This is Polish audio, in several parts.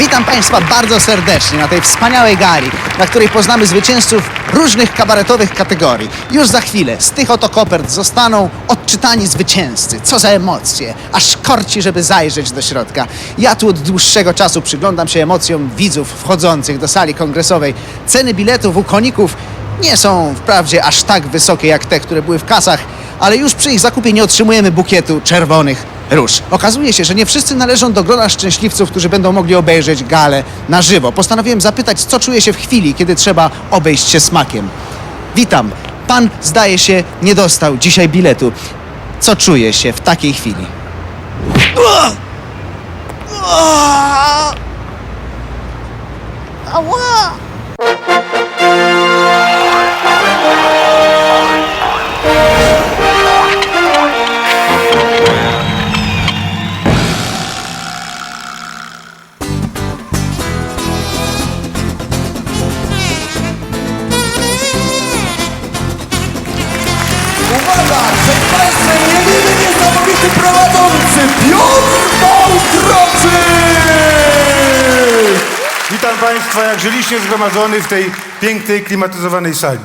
Witam Państwa bardzo serdecznie na tej wspaniałej gali, na której poznamy zwycięzców różnych kabaretowych kategorii. Już za chwilę z tych oto kopert zostaną odczytani zwycięzcy. Co za emocje! Aż korci, żeby zajrzeć do środka. Ja tu od dłuższego czasu przyglądam się emocjom widzów wchodzących do sali kongresowej. Ceny biletów u koników nie są wprawdzie aż tak wysokie jak te, które były w kasach, ale już przy ich zakupie nie otrzymujemy bukietu czerwonych róż. Okazuje się, że nie wszyscy należą do grona szczęśliwców, którzy będą mogli obejrzeć galę na żywo. Postanowiłem zapytać, co czuje się w chwili, kiedy trzeba obejść się smakiem. Witam. Pan, zdaje się, nie dostał dzisiaj biletu. Co czuje się w takiej chwili? Ała! Państwa jak żyliście zgromadzony w tej pięknej, klimatyzowanej sali.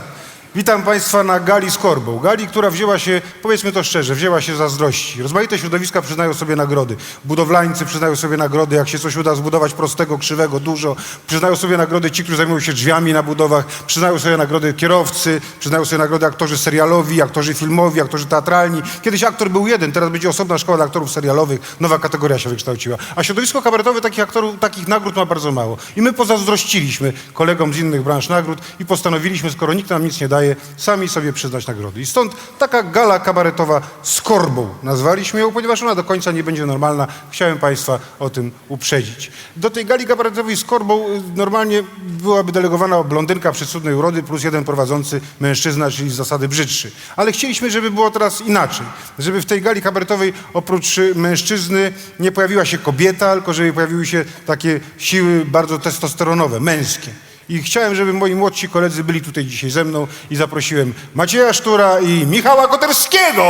Witam Państwa na gali z korbą. Gali, która wzięła się, powiedzmy to szczerze, wzięła się zazdrości. Rozmaite środowiska przyznają sobie nagrody. Budowlańcy przyznają sobie nagrody, jak się coś uda zbudować prostego, krzywego, dużo. Przyznają sobie nagrody ci, którzy zajmują się drzwiami na budowach. Przyznają sobie nagrody kierowcy. Przyznają sobie nagrody aktorzy serialowi, aktorzy filmowi, aktorzy teatralni. Kiedyś aktor był jeden, teraz będzie osobna szkoła dla aktorów serialowych. Nowa kategoria się wykształciła. A środowisko kabaretowe takich aktorów, takich nagród ma bardzo mało. I my pozazdrościliśmy kolegom z innych branż nagród i postanowiliśmy, skoro nikt nam nic nie daje, sami sobie przyznać nagrody. I stąd taka gala kabaretowa z korbą nazwaliśmy ją, ponieważ ona do końca nie będzie normalna. Chciałem Państwa o tym uprzedzić. Do tej gali kabaretowej z korbą y, normalnie byłaby delegowana blondynka przysudnej urody plus jeden prowadzący mężczyzna, czyli z zasady brzydszy. Ale chcieliśmy, żeby było teraz inaczej. Żeby w tej gali kabaretowej oprócz y, mężczyzny nie pojawiła się kobieta, tylko żeby pojawiły się takie siły bardzo testosteronowe, męskie. I chciałem, żeby moi młodsi koledzy byli tutaj dzisiaj ze mną i zaprosiłem Macieja Sztura i Michała Koterskiego.